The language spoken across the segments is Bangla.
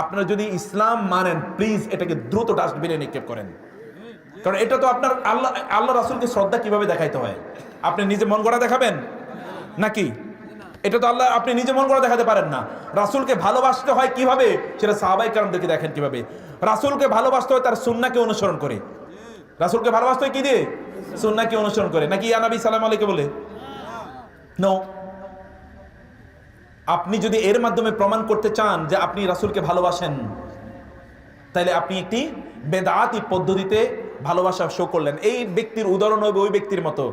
আপনারা যদি ইসলাম মানেন প্লিজ এটাকে দ্রুত ডাস্টবিনে নিক্ষেপ করেন। কারণ এটা তো আপনার আল্লাহ আল্লাহ রাসুলকে শ্রদ্ধা কীভাবে দেখাইতে হয়? আপনি নিজে মন গড়া দেখাবেন? নাকি? এটা তো আল্লাহ, আপনি নিজে মন গড়া দেখাতে পারেন না। রাসুলকে ভালোবাসতে হয় কীভাবে? সেটা সাহাবাই কারণদেরকে দেখেন কীভাবে। রাসুলকে ভালোবাসতে হয় তার সুন্নাকে অনুসরণ করে। রাসুলকে ভালোবাসতে হয় কি দিয়ে? সুন্নাকে অনুসরণ করে। নাকি ইয়ানবী সালাম আলীকে বলে? নো আপনি যদি এর মাধ্যমে প্রমাণ করতে চান যে আপনি রাসুলকে ভালোবাসেন তাহলে আপনি একটি বেদাতি পদ্ধতিতে ভালোবাসা শো করলেন। এই ব্যক্তির উদাহরণ হবে ওই ব্যক্তির মতো।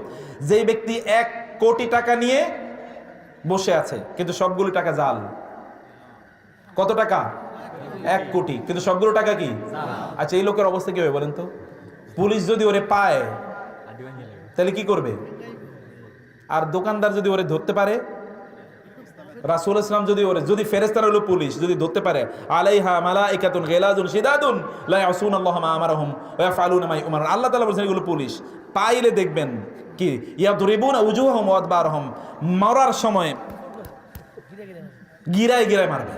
যেই ব্যক্তি এক কোটি টাকা নিয়ে বসে আছে, কিন্তু সবগুলো টাকা জাল। কত টাকা? এক কোটি। কিন্তু সবগুলো টাকা কি? আচ্ছা এই লোকের অবস্থা কি হবে বলেন তো? পুলিশ যদি ওরে পায় তাহলে কি করবে? আর দোকানদার যদি ওরে ধরতে পারে রাসুল ইসলাম যদি ওরে, যদি ফেরেস্তার হলো পুলিশ, যদি ধরতে পারে, আলাইহা মালাইকাতুন গেলাদুন সিদাদুন লা ইয়াসুন আল্লাহ মা আমারহুম, ওয়া ইয়াফআলুনা মা ইউমারুন। আল্লাহ তাআলা বলেছেন, এগুলো পুলিশ। পাইলে দেখবেন কি, ইয়াদরিবুনা উজুহাহুম ওয়া আদবারহুম। মরার সময় গিরায় গিরায় মারবে।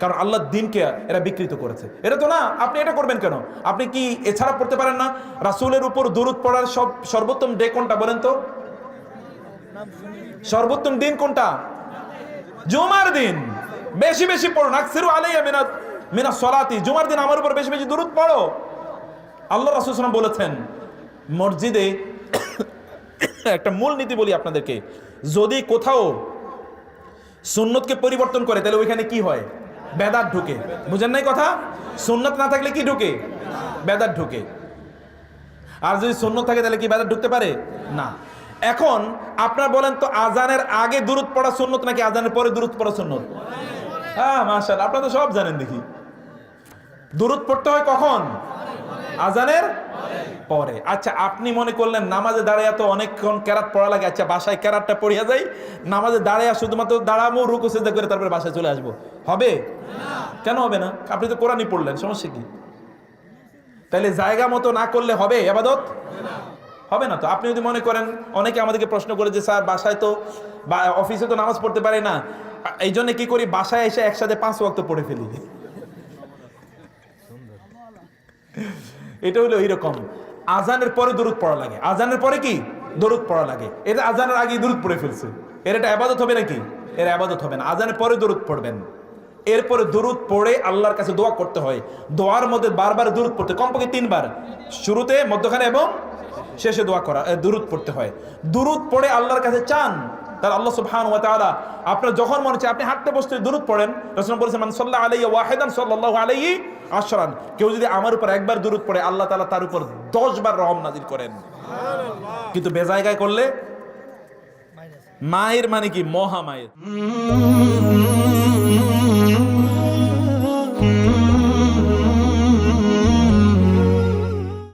কারণ আল্লাহ দিনকে এরা বিকৃত করেছে। এটা তো না, আপনি এটা করবেন কেন? আপনি কি এছাড়া পড়তে পারেন না? রাসূলের উপর দরুদ পড়ার সব, সর্বোত্তম ডে কোনটা বলেন তো? সর্বোত্তম দিন কোনটা? জুমার দিন। বেশি বেশি পড়ুন আকসিরু আলাইয়া মিনাত মিনা সলাতি। জুমার দিন আমার উপর বেশি বেশি দরুদ পড়ো। আল্লাহ রাসূল সাল্লাল্লাহু বলেছেন, মসজিদে একটা মূল নীতি বলি আপনাদেরকে। যদি কোথাও সুন্নতকে পরিবর্তন করে, তাহলে ওইখানে কি হয়? বেদাত ঢুকে। বুঝেন নাই কথা? সুন্নত না থাকলে কি ঢুকে? বেদাত ঢুকে। আর যদি সুন্নত থাকে, তাহলে কি বেদাত ঢুকতে পারে? না। এখন আপনারা বলেন তো আজানের আগে দূরত পড়া সুন্নত নাকি আজানের পরে দূরত পড়া সুন্নত? হ্যাঁ মাশাল আপনারা তো সব জানেন দেখি। দূরত পড়তে হয় কখন? আজানের পরে। আচ্ছা আপনি মনে করলেন নামাজে দাঁড়াইয়া তো অনেকক্ষণ ক্যারাত পড়া লাগে। আচ্ছা বাসায় ক্যারাতটা পড়িয়া যাই, নামাজে দাঁড়াইয়া শুধুমাত্র দাঁড়াবো, রুকু, সেজদা করে তারপরে বাসায় চলে আসব। হবে? কেন হবে না? আপনি তো কোরআনই পড়লেন, সমস্যা কি? তাহলে জায়গা মতো না করলে হবে? আবাদত হবে না তো? আপনি যদি মনে করেন, অনেকে আমাদেরকে প্রশ্ন করে যে, স্যার, বাসায় তো বা, অফিসে তো নামাজ পড়তে পারে না। এই জন্য কি করি? বাসায় এসে একসাথে পাঁচ ওয়াক্ত পড়ে ফেলি। এটা হলো এইরকম। আজানের পরে দরুদ পড়া লাগে। আজানের পরে কি? দরুদ পড়া লাগে। এটা আজানের আগে দরুদ পড়ে ফেলছে। এর এটা আবাদত হবে নাকি? এর আবাদত হবে না। আজানের পরে দরুদ পড়বেন। এরপরে দরুদ পড়ে আল্লাহর কাছে দোয়া করতে হয়। দোয়ার মধ্যে বারবার দরুদ পড়তে কমপক্ষে তিনবার। শুরুতে, মধ্যখানে এবং শেষে দোয়া করা দুরুদ পড়তে হয়। দুরুদ পড়ে আল্লাহর কাছে চান তার আল্লাহ সুবহান ওয়া তাআলা আপনার যখন মনে হচ্ছে আপনি হাঁটতে বসতে দুরুদ পড়েন। রাসূল বলেছেন মান সাল্লাল্লাহু আলাইহি ওয়াহিদান সাল্লাল্লাহু আলাইহি আশরান। কেউ যদি আমার উপর একবার দুরুদ পড়ে আল্লাহ তাআলা তার উপর 10 বার রহম নাজিল করেন। কিন্তু বেজায়গায় করলে মায়ের মানে কি? মহা মায়ের।